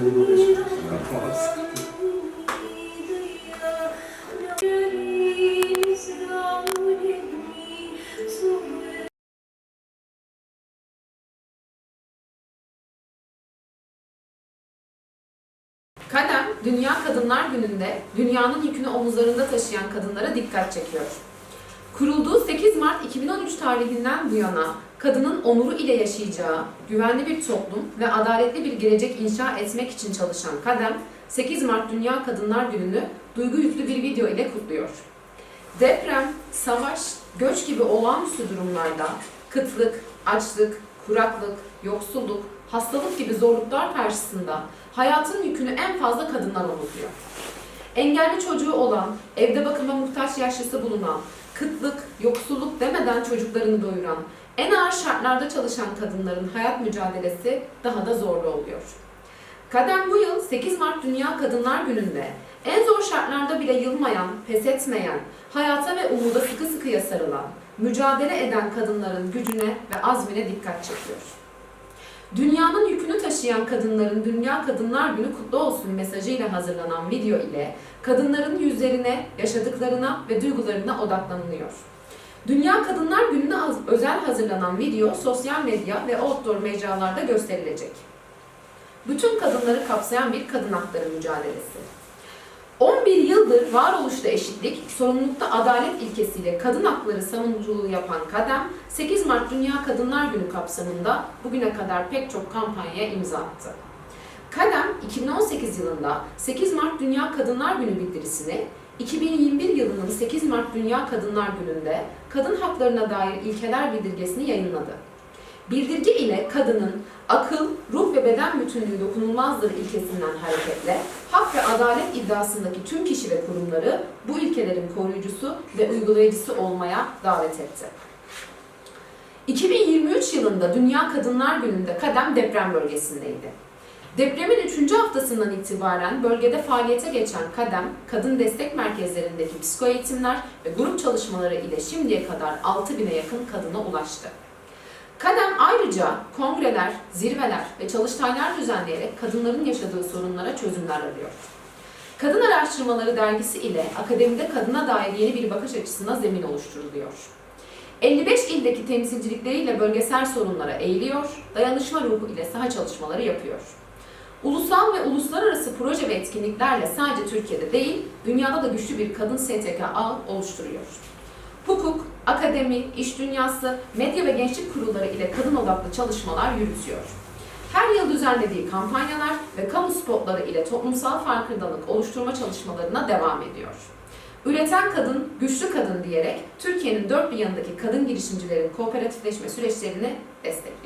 Çıkartacağım. Kadem, Dünya Kadınlar Günü'nde dünyanın yükünü omuzlarında taşıyan kadınlara dikkat çekiyor. Kurulduğu 8 Mart 2013 tarihinden bu yana kadının onuru ile yaşayacağı güvenli bir toplum ve adaletli bir gelecek inşa etmek için çalışan Kadem, 8 Mart Dünya Kadınlar Günü'nü duygu yüklü bir video ile kutluyor. Deprem, savaş, göç gibi olağanüstü durumlarda kıtlık, açlık, kuraklık, yoksulluk, hastalık gibi zorluklar karşısında hayatın yükünü en fazla kadınlar omuzluyor. Engelli çocuğu olan, evde bakıma muhtaç yaşlısı bulunan, kıtlık, yoksulluk demeden çocuklarını doyuran, en ağır şartlarda çalışan kadınların hayat mücadelesi daha da zorlu oluyor. Kadem bu yıl 8 Mart Dünya Kadınlar Günü'nde en zor şartlarda bile yılmayan, pes etmeyen, hayata ve umuda sıkı sıkıya sarılan, mücadele eden kadınların gücüne ve azmine dikkat çekiyor. Dünyanın yükünü taşıyan kadınların Dünya Kadınlar Günü kutlu olsun mesajıyla hazırlanan video ile kadınların yüzlerine, yaşadıklarına ve duygularına odaklanılıyor. Dünya Kadınlar Günü'ne özel hazırlanan video sosyal medya ve outdoor mecralarda gösterilecek. Bütün kadınları kapsayan bir kadın hakları mücadelesi. 11 yıldır varoluşta eşitlik, sorumlulukta adalet ilkesiyle kadın hakları savunuculuğu yapan Kadem, 8 Mart Dünya Kadınlar Günü kapsamında bugüne kadar pek çok kampanyaya imza attı. Kadem, 2018 yılında 8 Mart Dünya Kadınlar Günü bildirisini, 2021 yılının 8 Mart Dünya Kadınlar Günü'nde kadın haklarına dair ilkeler bildirgesini yayınladı. Bildirge ile kadının akıl, ruh ve beden bütünlüğü dokunulmazdır ilkesinden hareketle hak ve adalet iddiasındaki tüm kişi ve kurumları bu ilkelerin koruyucusu ve uygulayıcısı olmaya davet etti. 2023 yılında Dünya Kadınlar Günü'nde Kadem deprem bölgesindeydi. Depremin 3. haftasından itibaren bölgede faaliyete geçen Kadem, kadın destek merkezlerindeki psikoeğitimler ve grup çalışmaları ile şimdiye kadar 6000'e yakın kadına ulaştı. Kadem ayrıca kongreler, zirveler ve çalıştaylar düzenleyerek kadınların yaşadığı sorunlara çözümler arıyor. Kadın Araştırmaları Dergisi ile akademide kadına dair yeni bir bakış açısına zemin oluşturuluyor. 55 ildeki temsilcilikleriyle bölgesel sorunlara eğiliyor, dayanışma ruhu ile saha çalışmaları yapıyor. Ulusal ve uluslararası proje ve etkinliklerle sadece Türkiye'de değil, dünyada da güçlü bir kadın STK ağ oluşturuyor. Hukuk, akademi, iş dünyası, medya ve gençlik kurulları ile kadın odaklı çalışmalar yürütüyor. Her yıl düzenlediği kampanyalar ve kamu spotları ile toplumsal farkındalık oluşturma çalışmalarına devam ediyor. Üreten kadın, güçlü kadın diyerek Türkiye'nin dört bir yanındaki kadın girişimcilerin kooperatifleşme süreçlerini destekliyor.